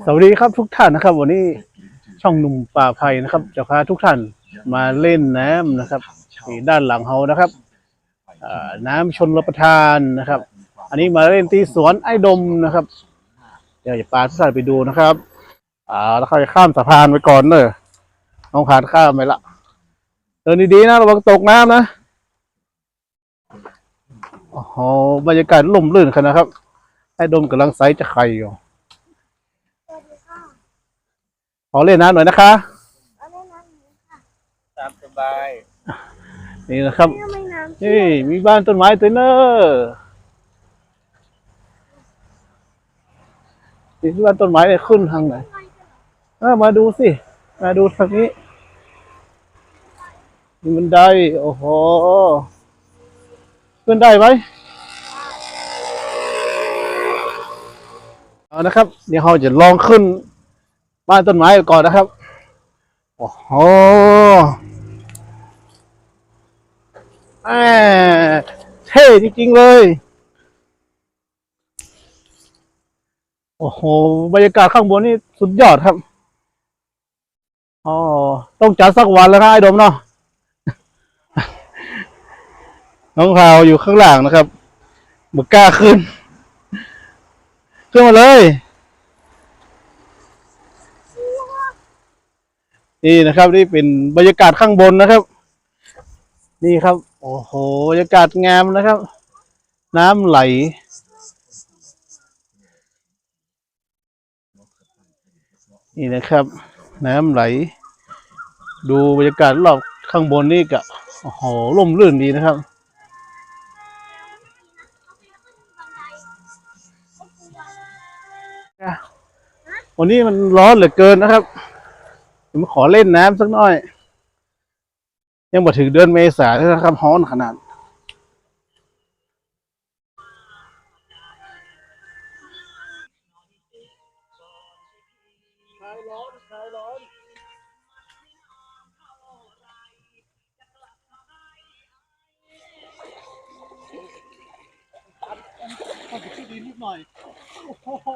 สวัสดีครับทุกท่านนะครับ วันนี้ช่องหนุ่มป่าไผ่นะครับจะพาทุกท่านมาเล่นน้ำนะครับที่ด้านหลังเฮานะครับน้ำชนรับประทานนะครับ อันนี้มาเล่นที่สวนไอ้ดมนะครับ เดี๋ยวจะพาทุกท่านไปดูนะครับ อ่าแล้วเขาจะข้ามสะพานไปก่อนเนอะน้องผ่านข้ามไปละเดินดีๆนะระวังตกน้ำนะโอ้โหบรรยากาศล่มลื่นขนาดครับไอ้ดมกำลังไซจะไข่อยู่ ขอเล่นน้ำหน่อยนะคะตามสบายนี่นะครับทำไมน้ำนี่มีบ้านต้นไม้ตัวเนอร์นี่บ้านต้นไม้เนี่ยขึ้นทางไหนเออมาดูสิ มาดูทางนี้มีบันไดโอ้โห ขึ้นได้ไหม เอานะครับ เดี๋ยวเราจะลองขึ้นบ้านต้นไม้ก่อนนะครับ โอ้โหแหมเท่จริงๆเลย โอ้โห บรรยากาศข้างบนนี่สุดยอดครับ อ๋อ ต้องจัดสักวันแล้วนะไอ้ดมเนาะ น้องพาวอยู่ข้างหลังนะครับบุกกล้าขึ้น ขึ้นมาเลย นี่นะครับ นี่เป็นบรรยากาศข้างบนนะครับ นี่ครับ โอ้โหบรรยากาศงามนะครับ น้ำไหล นี่นะครับ น้ำไหล ดูบรรยากาศรอบข้างบนนี่ก็โอ้โหร่มรื่นดีนะครับ วันนี้มันร้อนเหลือเกินนะครับ ผมขอเล่นน้ำสักหน่อย ยังมาถึงเดือนเมษาแล้วนะครับฮ้อนขนาดที่ดินนิดหน่อย โอ้โห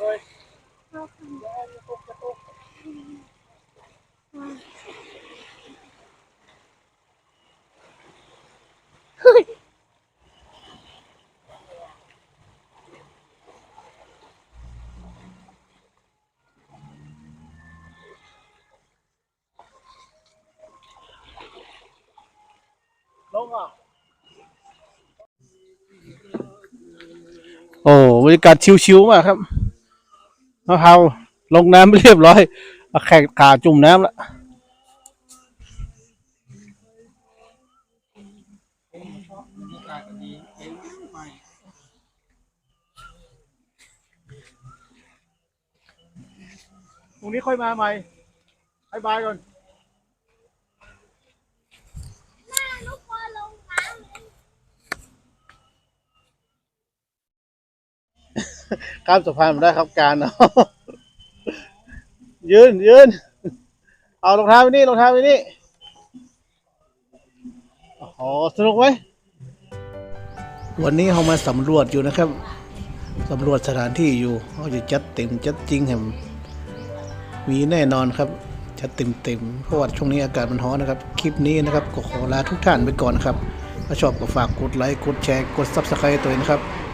นุกมากเลยลง มากครับมะพร้าวลงน้ำเรียบร้อยอแขกขาจุ่มน้ำละพรุ่งนี้ค่อยมาใหม่บายบายก่อน แม่ลูกบอลลงน้ำเลย ข้ามสะพานมาได้ครับการเนาะยืนยืนเอารองเท้าไปนี่รองเท้าไปนี่โอ้โหสนุกไหมวันนี้เรามาสำรวจอยู่นะครับสำรวจสถานที่อยู่เขาจะจัดเต็มจัดจริงแฮมมีแน่นอนครับจัดเต็มเต็มเพราะว่าช่วงนี้อากาศมันร้อนนะครับ คลิปนี้นะครับก็ขอลาทุกท่านไปก่อนนะครับถ้าชอบก็ฝากกดไลค์กดแชร์กดซับสไครต์ตัวเองนะครับ